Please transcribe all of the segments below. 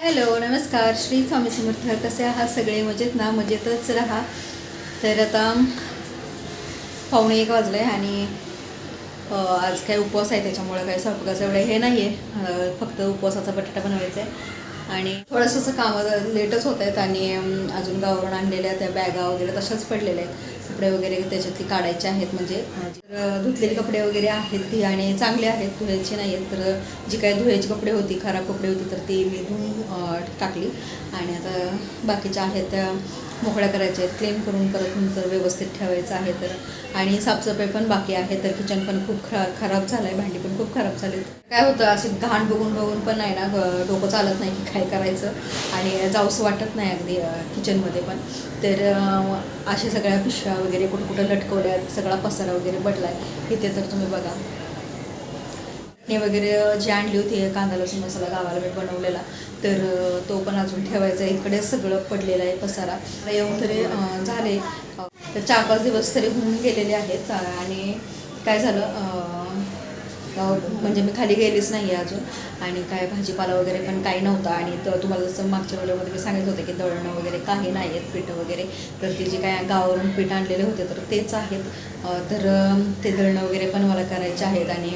Hello नमस्कार. श्री स्वामी समर्थ. कसे आहात सगळे? मजेत ना? मजेतच राहा. तर आता पाहुणे एक वाजलं आहे आणि आज काय उपवास आहे त्याच्यामुळे काय स्वयंपाकाचं एवढं हे नाही आहे फक्त उपवासाचा बटाटा बनवायचा आहे. आणि थोडंसं असं कामं लेटच होत आहेत आणि अजून गावरून आणलेल्या त्या बॅगा वगैरे तशाच पडलेल्या आहेत. कपडे वगैरे त्याच्यातली काढायचे आहेत म्हणजे. तर धुतलेले कपडे वगैरे आहेत ती आणि चांगले आहेत धुवायचे नाही आहेत. तर जी काय धुवायची कपडे होती खराब कपडे होती तर ती मी धुवून टाकली. आणि आता बाकीच्या आहेत त्या मोकळ्या करायच्या आहेत क्लेम करून परत नंतर व्यवस्थित ठेवायचं आहे तर. आणि साफसफाई पण बाकी आहे तर किचन पण खूप खरा खराब झालं आहे भांडी पण खूप खराब झाली काय होतं असे घाण बघून बघून पण नाही ना ग- डोकं चालत नाही की काय करायचं. आणि जाऊस वाटत नाही अगदी किचनमध्ये पण. तर अशा सगळ्या पिशव्या वगैरे कुठं कुठं लटकवल्या सगळा पसारा वगैरे पडलाय इथे तर तुम्ही बघा. हे वगैरे जी आणली होती कांदा लसूण मसाला गावाला मी बनवलेला तर तो पण अजून ठेवायचा आहे. इकडे सगळं पडलेलं आहे पसारा. येऊन तरी झाले. तर चार पाच दिवस तरी होऊन गेलेले आहेत. आणि काय झालं म्हणजे मी खाली गेलीच नाही आहे अजून. आणि काय भाजीपाला वगैरे पण काही नव्हता. आणि तर तुम्हाला जसं मागच्या व्हिडिओमध्ये मी सांगितलं होतं की दळणं वगैरे काही नाही आहेत पीठं वगैरे. तर ते जे काय गावावरून पीठ आणलेले होते तर तेच आहेत. तर ते दळणं वगैरे पण मला करायचे आहेत. आणि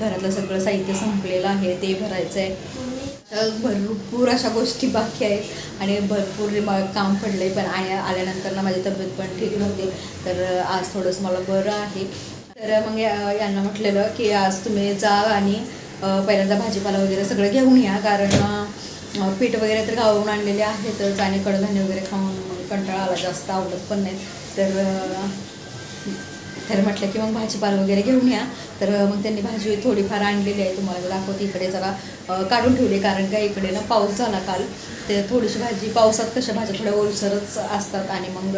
घरातलं सगळं साहित्य संपलेलं आहे ते भरायचं आहे तर भरपूर अशा गोष्टी बाकी आहेत. आणि भरपूर म- काम पडले पण. आणि आल्यानंतर ना माझी तब्येत पण ठीक नव्हती. तर आज थोडंसं मला बरं आहे. तर मग यांना म्हटलेलं की आज तुम्ही जा आणि पहिल्यांदा भाजीपाला वगैरे सगळं घेऊन या. कारण पीठ वगैरे तर गावून आणलेले आहेतच आणि कडधान्य वगैरे खाऊन मग कंटाळा आला जास्त आवडत पण नाही तर तर म्हटलं की मग भाजीपाला वगैरे घेऊन या. तर मग त्यांनी भाजी थोडीफार आणलेली आहे. तुम्हाला दाखवते इकडे जरा काढून ठेवली कारण का इकडे ना पाऊस झाला काल. ते थोडीशी भाजी पावसात कशा भाज्या थोड्या ओलसरच असतात आणि मग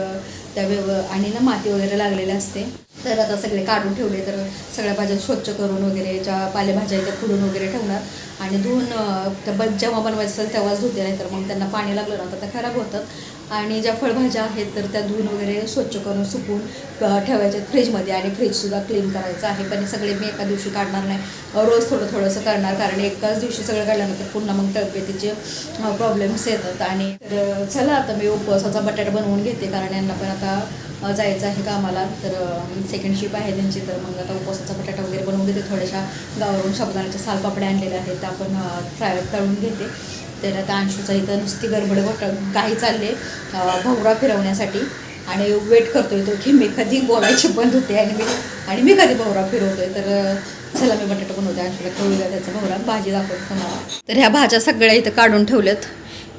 त्या व्यव आणि ना माती वगैरे लागलेली असते. तर आता सगळे काढून ठेवले. तर सगळ्या भाज्या स्वच्छ करून वगैरे ज्या पालेभाज्या आहेत त्या खुडून वगैरे ठेवणार. आणि धुवून त्या बन जेव्हा बनवायचं असेल तेव्हाच धुते. नाही तर मग त्यांना पाणी लागलं ना तर त्या खराब होतात. आणि ज्या फळभाज्या आहेत तर त्या धुवून वगैरे स्वच्छ करून सुकून ठेवायच्या फ्रीजमध्ये आणि फ्रीजसुद्धा क्लीन करायचं आहे. पण सगळे मी एका दिवशी काढणार नाही. रोज थोडं थोडंसं करणार कारण एकाच दिवशी सगळं काढल्यानंतर पुन्हा मग तब्येतीचे प्रॉब्लेम्स येतात. आणि तर चला आता मी उपवासाचा बटाटा बनवून घेते कारण यांना पण आता जायचं आहे कामाला. तर सेकंड शिप आहे त्यांची तर मग आता उपवासाचा बटाटा वगैरे बनवून घेते थोड्याशा गावावरून साबुदाण्याच्या सालपापड्या आणलेल्या आहेत. त्या आपण फ्राय तळून घेते. तर आता अंशूचा इथं नुसती गडबड गोट काही चालले भोवरा फिरवण्यासाठी. आणि वेट करतोय तो की मी कधी बोलायची बंद होते आणि मी आणि मी कधी भोवरा फिरवतोय. तर चला मी बटाटा बनवते अंशूला कळूया त्याचा भोवरा. भाजी दाखवतो तुम्हाला. तर ह्या भाज्या सगळ्या इथं काढून ठेवल्यात.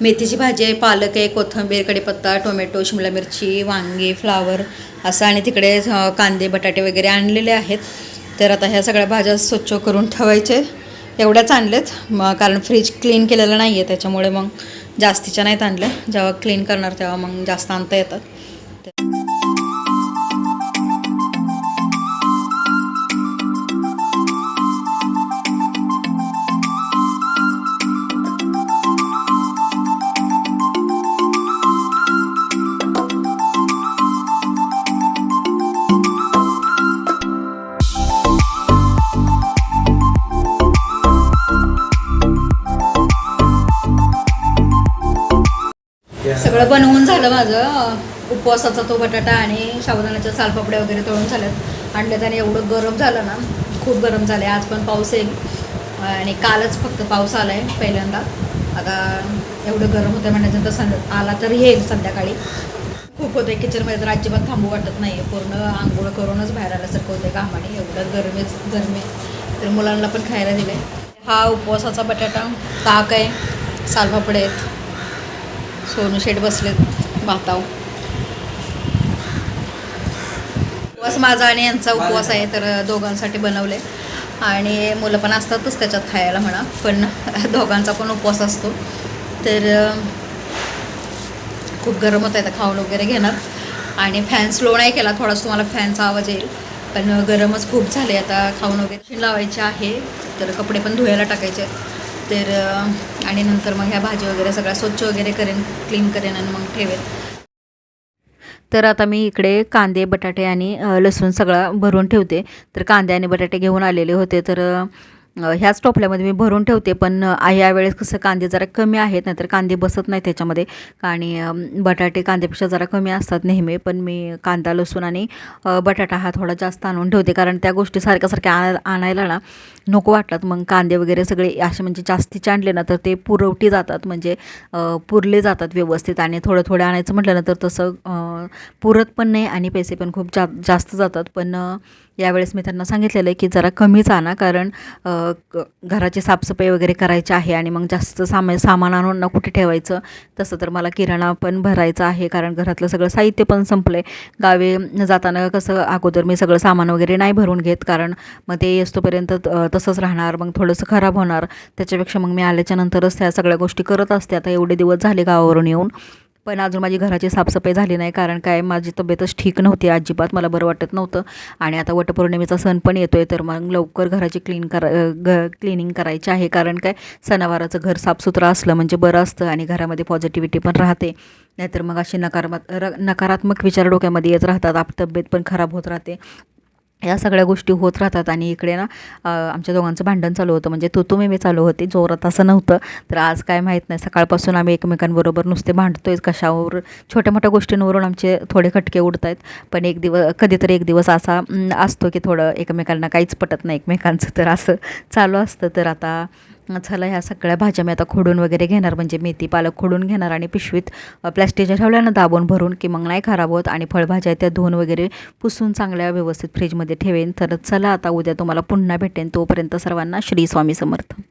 मेथीची भाजी आहे पालक आहे कोथिंबीर कढीपत्ता टोमॅटो शिमला मिरची वांगे फ्लावर असं. आणि तिकडे कांदे बटाटे वगैरे आणलेले आहेत. तर आता ह्या सगळ्या भाज्या स्वच्छ करून ठेवायचे. एवढ्याच आणल्यात मग कारण फ्रीज क्लीन केलेलं नाही आहे त्याच्यामुळे मग जास्तीच्या नाहीत आणल्या जेव्हा क्लीन करणार तेव्हा मग जास्त आणता येतात. सगळं बनवून झालं माझं. उपवासाचा तो बटाटा आणि साबुदाण्याच्या सालपापड्या वगैरे तळून झाल्यात. आणल्यात आणि एवढं गरम झालं ना खूप गरम झालं आहे आज पण पाऊस येईल. आणि कालच फक्त पाऊस आला आहे पहिल्यांदा. आता एवढं गरम होतं म्हणायचं संध्या आला तर येईल संध्याकाळी. खूप होतं आहे किचनमध्ये तर अजिबात थांबू वाटत नाही आहे पूर्ण आंघोळ करूनच बाहेर आल्यासारखं होतं घामाने. एवढं गरमीच गरमी. तर मुलांना पण खायला दिले हा उपवासाचा बटाटा ताक आहे. सालपापडे आहेत. सोनू शेठ बसलेत भाताव उपवास माझा आणि यांचा उपवास आहे तर दोघांसाठी बनवले. आणि मुलं पण असतातच त्याच्यात खायला म्हणा पण दोघांचा पण उपवास असतो. तर खूप गरम होत आहे तर खाऊन वगैरे घेणार. आणि फॅन स्लो नाही केला थोडासा तुम्हाला फॅनचा आवाज येईल. पण गरमच खूप झाले आता खाऊन वगैरे. लावायचे आहे तर कपडे पण धुवायला टाकायचे आहेत. तर आणि नंतर मग ह्या भाजी वगैरे सगळ्या स्वच्छ वगैरे करेन क्लीन करेन आणि मग ठेवेन. तर आता मी इकडे कांदे बटाटे आणि लसूण सगळं भरून ठेवते. तर कांदे आणि बटाटे घेऊन आलेले होते. तर ह्याच टोपल्यामध्ये मी भरून ठेवते. पण यावेळेस कसं कांदे जरा कमी आहेत नाहीतर कांदे बसत नाही त्याच्यामध्ये आणि बटाटे कांद्यापेक्षा जरा कमी असतात नेहमी. पण मी कांदा लसूण आणि बटाटा हा थोडा जास्त आणून ठेवते. कारण त्या गोष्टी सारख्या सारख्या आणायला आणायला ना नको वाटतात मग कांदे वगैरे सगळे असे म्हणजे जास्तीचे आणले ना तर ते पुरवठी जातात. म्हणजे पुरले जातात व्यवस्थित आणि थोडं थोडं आणायचं म्हटलं ना तर तसं पुरत पण नाही आणि पैसे पण खूप जा जास्त जातात. पण यावेळेस मी त्यांना सांगितलेलं आहे की जरा कमीच आणा कारण क- घराची साफसफाई वगैरे करायची आहे आणि मग जास्त सामा सामान आणून ना कुठे ठेवायचं तसं तर मला किराणा पण भरायचा आहे कारण घरातलं सगळं साहित्य पण संपलं आहे गावी जाताना कसं अगोदर मी सगळं सामान वगैरे नाही भरून घेत कारण मग ते येतोपर्यंत तसंच राहणार मग थोडंसं खराब होणार. त्याच्यापेक्षा मग मी आल्याच्या नंतरच त्या सगळ्या गोष्टी करत असते. आता एवढे दिवस झाले गावावरून येऊन. पण अजून माझी घराची साफसफाई झाली नाही कारण काय माझी तब्येतच ठीक नव्हती अजिबात मला बरं वाटत नव्हतं. आणि आता वटपौर्णिमेचा सण पण येतो आहे तर मग लवकर घराची क्लीन करा घ ग क्लिनिंग करायची आहे. कारण काय सणावाराचं घर साफसुथरं असलं म्हणजे बरं असतं आणि घरामध्ये पॉझिटिव्हिटी पण राहते. नाहीतर मग असे नकारात्मक नकारात्मक विचार डोक्यामध्ये येत राहतात. आप तब्येत पण खराब होत राहते. या सगळ्या गोष्टी होत राहतात आणि इकडे ना आमच्या दोघांचं भांडण चालू होतं. म्हणजे तू तुम्ही मी चालू होती. जोरात असं नव्हतं. तर आज काय माहीत नाही. सकाळपासून आम्ही एकमेकांबरोबर नुसते भांडतोय कशावर. छोट्या मोठ्या गोष्टींवरून आमचे थोडे खटके उडत आहेत पण एक दिवस कधीतरी एक दिवस असा असतो की थोडं एकमेकांना काहीच पटत नाही एकमेकांचं. तर असं चालू असतं. तर आता चला ह्या सगळ्या भाज्या मी आता खोडून वगैरे घेणार. म्हणजे मेथी पालक खोडून घेणार आणि पिशवीत प्लॅस्टिकच्या ठेवल्यानं दाबून भरून की मग नाही खराब होत आणि फळभाज्या त्या धुवून वगैरे पुसून चांगल्या व्यवस्थित फ्रीजमध्ये ठेवेन. तर चला आता उद्या तुम्हाला पुन्हा भेटेन. तोपर्यंत सर्वांना श्री स्वामी समर्थ.